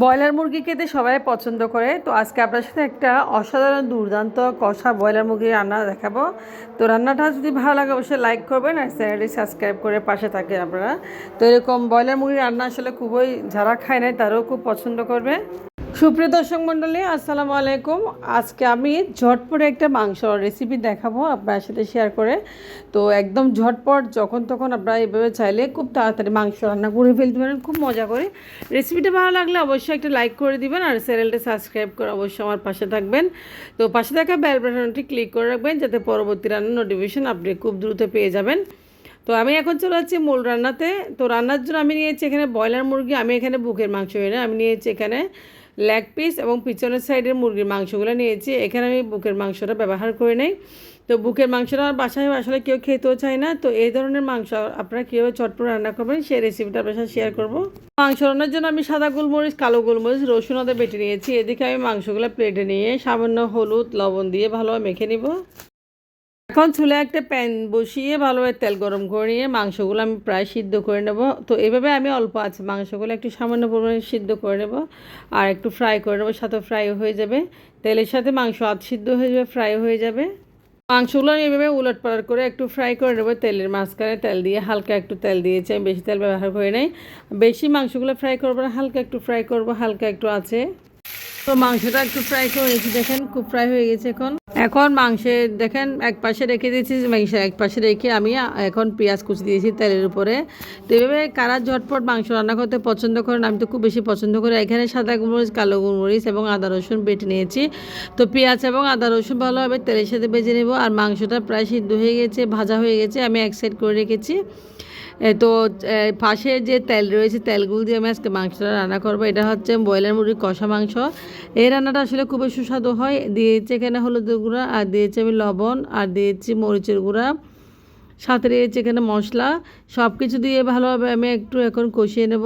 Broiler মুরগি খেতে সবাই পছন্দ করে। তো আজকে আপনার সাথে একটা অসাধারণ, দুর্দান্ত, কষা ব্রয়লার মুরগি রান্না দেখাবো। তো রান্নাটা যদি ভালো লাগে, অবশ্যই লাইক করবেন আর চ্যানেলটি সাবস্ক্রাইব করে পাশে থাকেন আপনারা। তো এরকম ব্রয়লার মুরগি রান্না আসলে খুবই, যারা খায় নাই তারাও খুব পছন্দ করবে। সুপ্রিয় দর্শক মণ্ডলী, আসসালামু আলাইকুম। আজকে আমি ঝটপট একটা মাংস রেসিপি দেখাবো আপনার সাথে শেয়ার করে। তো একদম ঝটপট, যখন তখন আপনারা এভাবে চাইলে খুব তাড়াতাড়ি মাংস রান্না করে ফেলতে পারেন, খুব মজা করে। রেসিপিটা ভালো লাগলে অবশ্যই একটা লাইক করে দিবেন আর চ্যানেলটা সাবস্ক্রাইব করে অবশ্যই আমার পাশে থাকবেন। তো পাশে থাকা বেল বাটনটি ক্লিক করে রাখবেন যাতে পরবর্তী রান্নার নোটিফিকেশন আপনি খুব দ্রুত পেয়ে যাবেন। তো আমি এখন চলে যাচ্ছি মূল রান্নাতে। তো রান্নার জন্য আমি নিয়েছি এখানে ব্রয়লার মুরগি, আমি এখানে বুকের মাংস এনে আমি নিয়েছি এখানে লেগ পিস এবং পিছনের সাইডের মুরগির মাংসগুলো নিয়েছি। এখানে আমি বুকের মাংসটা ব্যবহার করে নেই। তো বুকের মাংসটা আমার বাসায় আসলে কেউ খেতেও চায় না। তো এই ধরনের মাংস আপনারা কীভাবে চটপট রান্না করবেন সেই রেসিপিটা আপনার সাথে শেয়ার করব। মাংস রান্নার জন্য আমি সাদা গোলমরিচ, কালো গোলমরিচ, রসুন, আদা বেটে নিয়েছি। এদিকে আমি মাংসগুলো প্লেটে নিয়ে সামান্য হলুদ, লবণ দিয়ে ভালোভাবে মেখে নিব। এখন চুলে একটা প্যান বসিয়ে ভালোভাবে তেল গরম করে নিয়ে মাংসগুলো আমি প্রায় সিদ্ধ করে নেব। তো এভাবে আমি অল্প আছে মাংসগুলো একটু সামান্য পরিমাণে সিদ্ধ করে নেব আর একটু ফ্রাই করে নেব, সাথে ফ্রাই হয়ে যাবে। তেলের সাথে মাংস আধ সিদ্ধ হয়ে যাবে, ফ্রাই হয়ে যাবে। মাংসগুলো আমি এভাবে উলট পালট করে একটু ফ্রাই করে নেব। তেলের মাঝখানে তেল দিয়ে হালকা একটু তেল দিয়েছি, আমি বেশি তেল ব্যবহার করে নেই। বেশি মাংসগুলো ফ্রাই করব না, হালকা একটু ফ্রাই করব, হালকা একটু আছে। তো মাংসটা একটু ফ্রাই করে দেখেন খুব ফ্রাই হয়ে গেছে এখন। এখন মাংসে, দেখেন এক পাশে রেখে দিয়েছি, মাংস এক পাশে রেখে আমি এখন পেঁয়াজ কুচি দিয়েছি তেলের উপরে। তো এভাবে কারা ঝটপট মাংস রান্না করতে পছন্দ করেন, আমি তো খুব বেশি পছন্দ করি এখানে সাদা গোলমরিচ কালো গোলমরিচ এবং আদা রসুন বেটে নিয়েছি। তো পেঁয়াজ এবং আদা রসুন ভালোভাবে তেলের সাথে বেজে নেব, আর মাংসটা প্রায় সিদ্ধ হয়ে গেছে, ভাজা হয়ে গেছে, আমি এক সাইড করে রেখেছি। তো পাশে যে তেল রয়েছে, তেলগুলো দিয়ে আমি আজকে মাংসটা রান্না করব। এটা হচ্ছে ব্রয়লার মুরগির কষা মাংস। এই রান্নাটা আসলে খুবই সুস্বাদু হয়। দিয়েছি এখানে হলুদের গুঁড়া, আর দিয়েছি আমি লবণ, আর দিয়েছি মরিচের গুঁড়া। সাথে দিয়েছি এখানে মশলা। সব কিছু দিয়ে ভালোভাবে আমি একটু এখন কষিয়ে নেব।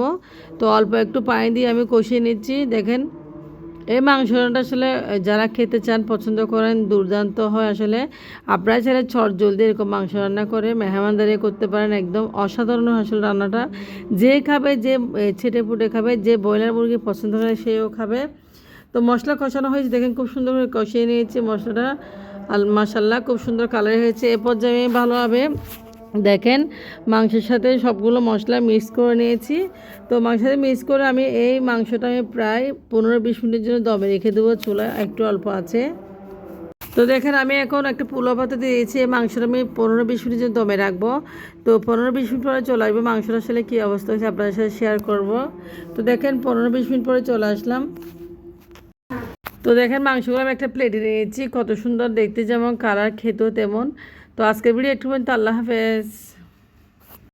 তো অল্প একটু পানি দিয়ে আমি কষিয়ে নিচ্ছি। দেখেন এই মাংস রান্নাটা আসলে যারা খেতে চান, পছন্দ করেন, দুর্দান্ত হয় আসলে। আপনারা চাইলে ছট জলদি এরকম মাংস রান্না করে মেহমানদারি করতে পারেন। একদম অসাধারণ আসলে রান্নাটা। যে খাবে, যে ছেটে ফুটে খাবে, যে ব্রয়লার মুরগি পছন্দ করে সেও খাবে। তো মশলা কষানো হয়েছে, দেখেন খুব সুন্দর করে কষিয়ে নিয়েছি মশলাটা। আর মাসাল্লাহ খুব সুন্দর কালার হয়েছে। এ পর্যায়ে ভালোভাবে দেখেন, মাংসের সাথে সবগুলো মশলা মিক্স করে নিয়েছি। তো মাংসের সাথে মিক্স করে আমি এই মাংসটা আমি প্রায় পনেরো বিশ মিনিটের জন্য দমে রেখে দেবো চুলা একটু অল্প আছে। তো দেখেন, আমি এখন একটা পুলো পাতা দিয়েছি, এই মাংসটা আমি পনেরো বিশ মিনিট জন্য দমে রাখব। তো পনেরো বিশ মিনিট পরে চলে আসব, মাংসটা আসলে কী অবস্থা হয়েছে আপনাদের সাথে শেয়ার করব। তো দেখেন পনেরো বিশ মিনিট পরে চলে আসলাম। তো দেখেন, মাংসগুলো আমি একটা প্লেটে নিয়েছি, কত সুন্দর দেখতে যেমন কালার খেতেও তেমন। তো আজকের ভিডিও একটু পর্যন্ত আল্লাহ হাফেজ।